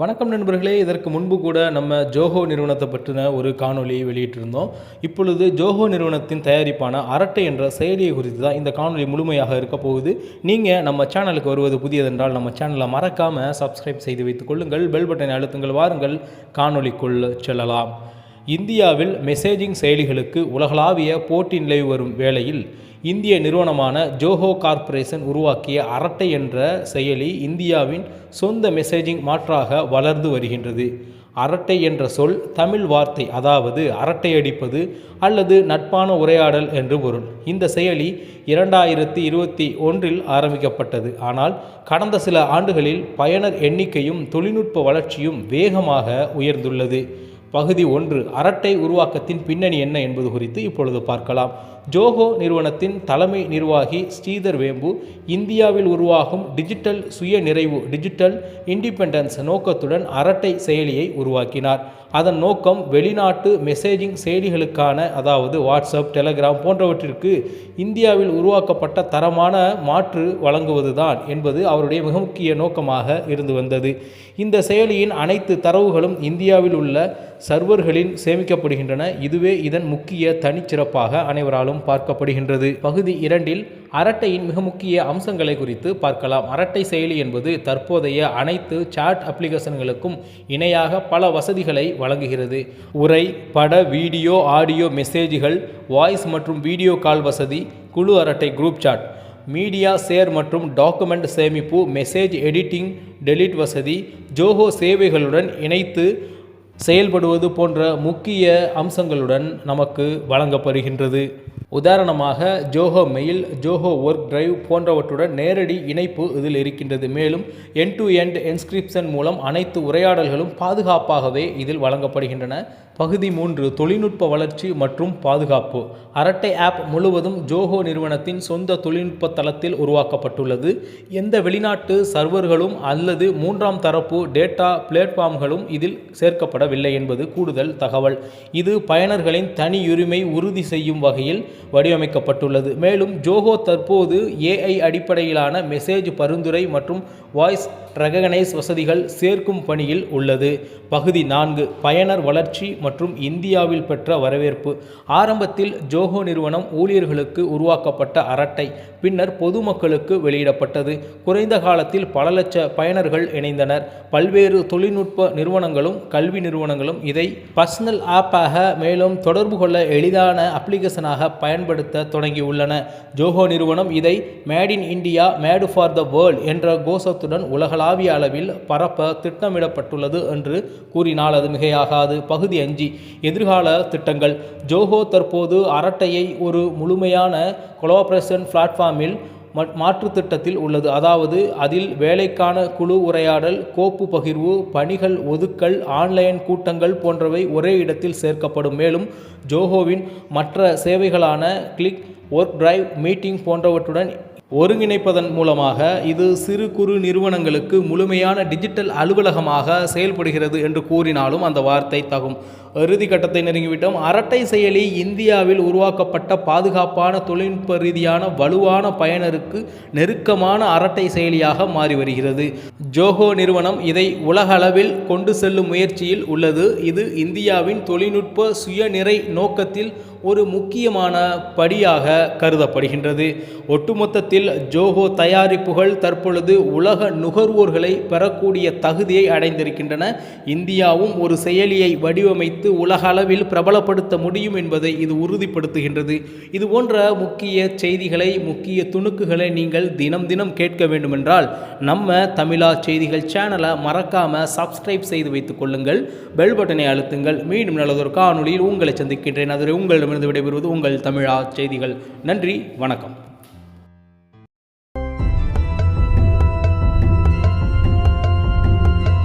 வணக்கம் நண்பர்களே இதற்கு முன்பு கூட நம்ம ஜோஹோ நிறுவனத்தை பற்றின ஒரு காணொலியை வெளியிட்டிருந்தோம். இப்பொழுது ஜோஹோ நிறுவனத்தின் தயாரிப்பான அரட்டை என்ற செயலியை குறித்து தான் இந்த காணொலி முழுமையாக இருக்க போகுது. நீங்கள் நம்ம சேனலுக்கு வருவது புதியதென்றால் நம்ம சேனலை மறக்காமல் சப்ஸ்கிரைப் செய்து வைத்துக் கொள்ளுங்கள். பெல் பட்டனை அழுத்துங்கள். வாருங்கள். காணொலிக்குள் செல்லலாம். இந்தியாவில் மெசேஜிங் செயலிகளுக்கு உலகளாவிய போட்டி நிலவி வரும் வேளையில் இந்திய நிறுவனமான ஜோஹோ கார்ப்பரேஷன் உருவாக்கிய அரட்டை என்ற செயலி இந்தியாவின் சொந்த மெசேஜிங் மாற்றாக வளர்ந்து வருகின்றது. அரட்டை என்ற சொல் தமிழ் வார்த்தை அதாவது அரட்டை அடிப்பது அல்லது நட்பான உரையாடல் என்று பொருள். இந்த செயலி இரண்டாயிரத்தி இருபத்தி ஒன்றில் ஆரம்பிக்கப்பட்டது. ஆனால் கடந்த சில ஆண்டுகளில் பயனர் எண்ணிக்கையும் தொழில்நுட்ப வளர்ச்சியும் வேகமாக உயர்ந்துள்ளது. பகுதி ஒன்று அரட்டை உருவாக்கத்தின் பின்னணி என்ன என்பது குறித்து இப்பொழுது பார்க்கலாம். ஜோஹோ நிறுவனத்தின் தலைமை நிர்வாகி ஸ்ரீதர் வேம்பு இந்தியாவில் உருவாகும் டிஜிட்டல் சுய நிறைவு டிஜிட்டல் இண்டிபெண்டன்ஸ் நோக்கத்துடன் அரட்டை செயலியை உருவாக்கினார். அதன் நோக்கம் வெளிநாட்டு மெசேஜிங் செயலிகளுக்கான அதாவது வாட்ஸ்அப் டெலகிராம் போன்றவற்றிற்கு இந்தியாவில் உருவாக்கப்பட்ட தரமான மாற்று வழங்குவதுதான் என்பது அவருடைய மிக முக்கிய நோக்கமாக இருந்து வந்தது. இந்த செயலியின் அனைத்து தரவுகளும் இந்தியாவில் உள்ள சர்வர்களில் சேமிக்கப்படுகின்றன. இதுவே இதன் முக்கிய தனிச்சிறப்பாக அனைவராலும் பார்க்கப்படுகின்றது. பகுதி இரண்டில் அரட்டையின் மிக முக்கிய அம்சங்களை குறித்து பார்க்கலாம். அரட்டை செயலி என்பது தற்போதைய அனைத்து சாட் அப்ளிகேஷன்களுக்கும் இணையாக பல வசதிகளை வழங்குகிறது. உரை பட வீடியோ ஆடியோ மெசேஜ்கள் வாய்ஸ் மற்றும் வீடியோ கால் வசதி குழு அரட்டை குரூப் சாட் மீடியா ஷேர் மற்றும் டாக்குமெண்ட் சேமிப்பு மெசேஜ் எடிட்டிங் டெலிட் வசதி ஜோஹோ சேவைகளுடன் இணைத்து செயல்படுவது போன்ற முக்கிய அம்சங்களுடன் நமக்கு வழங்கப்படுகின்றது. உதாரணமாக Zoho mail Zoho work drive போன்றவற்றுடன் நேரடி இணைப்பு இதில் இருக்கின்றது. மேலும் என் டு எண்ட் என்ஸ்கிரிப்ஷன் மூலம் அனைத்து உரையாடல்களும் பாதுகாப்பாகவே இதில் வழங்கப்படுகின்றன. பகுதி மூன்று தொழில்நுட்ப வளர்ச்சி மற்றும் பாதுகாப்பு. அரட்டை ஆப் முழுவதும் ஜோஹோ நிறுவனத்தின் சொந்த தொழில்நுட்ப தளத்தில் உருவாக்கப்பட்டுள்ளது. எந்த வெளிநாட்டு சர்வர்களும் அல்லது மூன்றாம் தரப்பு டேட்டா பிளாட்ஃபார்ம்களும் இதில் சேர்க்கப்படவில்லை என்பது கூடுதல் தகவல். இது பயனர்களின் தனியுரிமை உறுதி செய்யும் வகையில் வடிவமைக்கப்பட்டுள்ளது. மேலும் ஜோஹோ தற்போது ஏஐ அடிப்படையிலான மெசேஜ் பரிந்துரை மற்றும் வாய்ஸ் ரெகனைஸ் வசதிகள் சேர்க்கும் பணியில் உள்ளது. பகுதி நான்கு பயனர் வளர்ச்சி மற்றும் இந்தியாவில் பெற்ற வரவேற்பு. ஆரம்பத்தில் ஜோஹோ நிறுவனம் ஊழியர்களுக்கு உருவாக்கப்பட்ட அரட்டை பின்னர் பொதுமக்களுக்கு வெளியிடப்பட்டது. குறைந்த காலத்தில் பல லட்ச பயனர்கள் இணைந்தனர். பல்வேறு தொழில்நுட்ப நிறுவனங்களும் கல்வி நிறுவனங்களும் இதை பர்சனல் ஆப்பாக மேலும் தொடர்பு கொள்ள எளிதான அப்ளிகேஷனாக பயன்படுத்த தொடங்கியுள்ளன. ஜோஹோ நிறுவனம் இதை made in India made for the world என்ற கோஷத்துடன் உலகளாவிய அளவில் பரப்ப திட்டமிடப்பட்டுள்ளது என்று கூறினால் அது மிகையாகாது. பகுதி அஞ்சு. எதிர்கால திட்டங்கள். ஜோஹோ தற்போது அரட்டையை ஒரு முழுமையான கொலாபரேஷன் பிளாட்ஃபார்மில் மாற்று திட்டத்தில் உள்ளது. அதாவது அதில் வேலைக்கான குழு உரையாடல் கோப்பு பகிர்வு பணிகள் ஒதுக்கல் ஆன்லைன் கூட்டங்கள் போன்றவை ஒரே இடத்தில் சேர்க்கப்படும். மேலும் ஜோஹோவின் மற்ற சேவைகளான கிளிக் ஒர்க் டிரைவ் மீட்டிங் போன்றவற்றுடன் ஒருங்கிணைப்பதன் மூலமாக இது சிறு குறு நிறுவனங்களுக்கு முழுமையான டிஜிட்டல் அலுவலகமாக செயல்படுகிறது என்று கூறினாலும் அந்த வார்த்தை தகும். இறுதி கட்டத்தை நெருங்கிவிட்டோம். அரட்டை செயலி இந்தியாவில் உருவாக்கப்பட்ட பாதுகாப்பான தொழில்நுட்ப ரீதியான வலுவான பயனருக்கு நெருக்கமான அரட்டை செயலியாக மாறி வருகிறது. ஜோஹோ நிறுவனம் இதை உலக அளவில் கொண்டு செல்லும் முயற்சியில் உள்ளது. இது இந்தியாவின் தொழில்நுட்ப சுயநிறை நோக்கத்தில் ஒரு முக்கியமான படியாக கருதப்படுகின்றது. ஒட்டுமொத்தத்தில் ஜோஹோ தயாரிப்புகள் தற்பொழுது உலக நுகர்வோர்களை பெறக்கூடிய தகுதியை அடைந்திருக்கின்றன. இந்தியாவும் ஒரு செயலியை வடிவமைத்து உலக அளவில் பிரபலப்படுத்த முடியும் என்பதை இது உறுதிப்படுத்துகின்றது. இது போன்ற முக்கிய செய்திகளை முக்கிய துணுக்குகளை நீங்கள் தினம் தினம் கேட்க வேண்டுமென்றால் நம்ம தமிழா செய்திகள் சேனலை மறக்காமல் சப்ஸ்கிரைப் செய்து வைத்துக் கொள்ளுங்கள். பெல் பட்டனை அழுத்துங்கள். மீண்டும் நல்லதொரு காணொலியில் உங்களை சந்திக்கின்றேன். அதுவரை உங்களிடமிருந்து விடைபெறுவது உங்கள் தமிழா செய்திகள். நன்றி வணக்கம்.